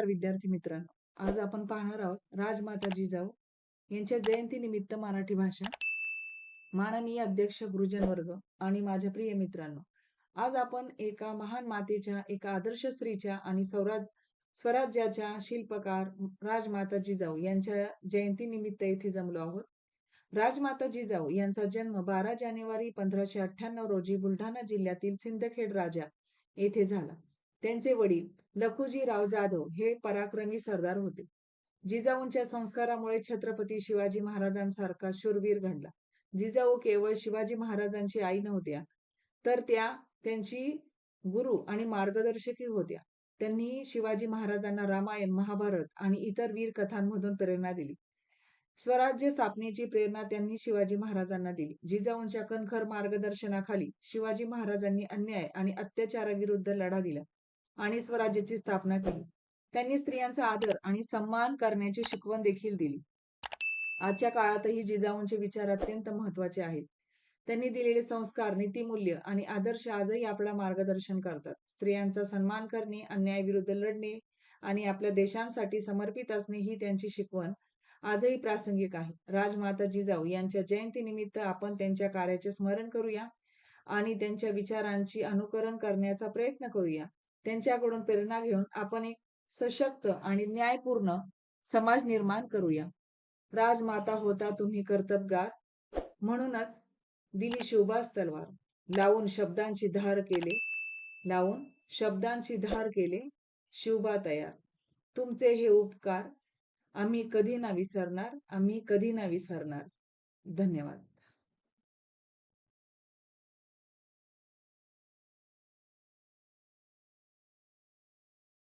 नमस्कार विद्यार्थी मित्रांनो. आज आपण पाहणार आहोत राजमाता जिजाऊ यांच्या जयंतीनिमित्त मराठी भाषा. माननीय अध्यक्ष गुरुजन वर्ग आणि माझ्या प्रिय मित्रांनो आज आपण एका महान मातेच्या एका आदर्श स्त्रीच्या आणि स्वराज स्वराज्याच्या शिल्पकार राजमाता जिजाऊ यांच्या जयंतीनिमित्त येथे जमलो आहोत. राजमाता जिजाऊ यांचा जन्म बारा जानेवारी पंधराशे अठ्ठ्याण्णव रोजी बुलढाणा जिल्ह्यातील सिंदखेड राजा येथे झाला. त्यांचे वडील लखुजीराव जाधव हे पराक्रमी सरदार होते. जिजाऊंच्या संस्कारामुळे छत्रपती शिवाजी महाराजांसारखा शूरवीर घडला. जिजाऊ केवळ शिवाजी महाराजांची आई नव्हत्या तर त्या त्यांची गुरु आणि मार्गदर्शकी होत्या. त्यांनी शिवाजी महाराजांना रामायण महाभारत आणि इतर वीर कथांमधून प्रेरणा दिली. स्वराज्य स्थापनेची प्रेरणा त्यांनी शिवाजी महाराजांना दिली. जिजाऊंच्या कणखर मार्गदर्शनाखाली शिवाजी महाराजांनी अन्याय आणि अत्याचाराविरुद्ध लढा दिला. आणि स्वराज्याची स्थापना केली. त्यांनी स्त्रियांचा आदर आणि सन्मान करण्याची शिकवण देखील दिली. आजच्या काळातही जिजाऊंचे विचार अत्यंत महत्त्वाचे आहेत. त्यांनी दिलेले संस्कार नीतिमूल्य आणि आदर्श आजही आपला मार्गदर्शन करतात. स्त्रियांचा सन्मान करणे अन्यायाविरुद्ध लढणे आणि आपल्या देशांसाठी समर्पित असणे ही त्यांची शिकवण आजही प्रासंगिक आहे. राजमाता जिजाऊ यांच्या जयंतीनिमित्त आपण त्यांच्या कार्याचे स्मरण करूया आणि त्यांच्या विचारांची अनुकरण करण्याचा प्रयत्न करूया. त्यांच्याकडून प्रेरणा घेऊन आपण एक सशक्त आणि न्यायपूर्ण समाज निर्माण करूया. राजमाता होता तुम्ही कर्तबगार. म्हणूनच दिली शिवबास तलवार. लावून शब्दांची धार केले. लावून शब्दांची धार केले. शिवबा तयार. तुमचे हे उपकार आम्ही कधी ना विसरणार आम्ही कधी ना विसरणार. धन्यवाद.